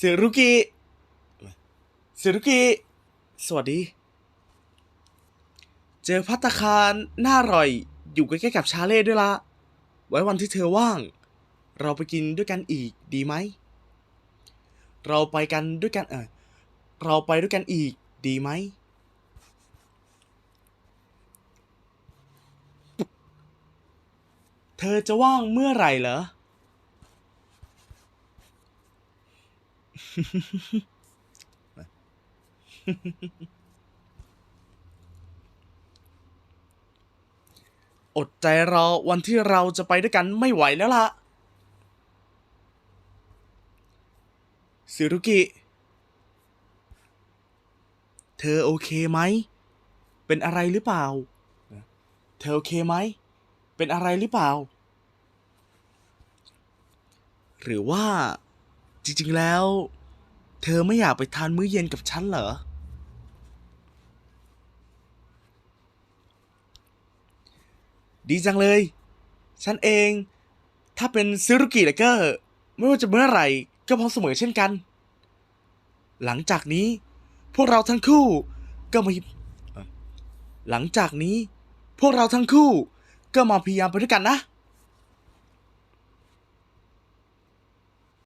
เซรุกิเซรุกิสวัสดี เจอพัตคารน่าอร่อย อยู่ใกล้ๆกับชาเล่ด้วยละไว้วันที่เธอว่าง เราไปกินด้วยกันอีกดีไหม เราไปกันด้วยกันเออเราไปด้วยกันอีกดีไหม เธอจะว่างเมื่อไหร่เหรอ อดใจรอวันที่เราจะไปด้วยกันไม่ไหวแล้วล่ะซิรุกิ เธอโอเคไหม เป็นอะไรหรือเปล่า เธอโอเคไหม เป็นอะไรหรือเปล่า หรือว่า จริง ๆ แล้ว เธอไม่อยากไปทานมื้อเย็นกับฉันเหรอ ดีจังเลย ฉันเอง ถ้าเป็นซิรุกิแล้วก็ไม่ว่าจะเมื่อไหร่ ก็พร้อมเสมอเช่นกัน หลังจากนี้ พวกเราทั้งคู่ก็มาหลังจากนี้ พวกเราทั้งคู่ก็มาพยายามไปด้วยกันนะ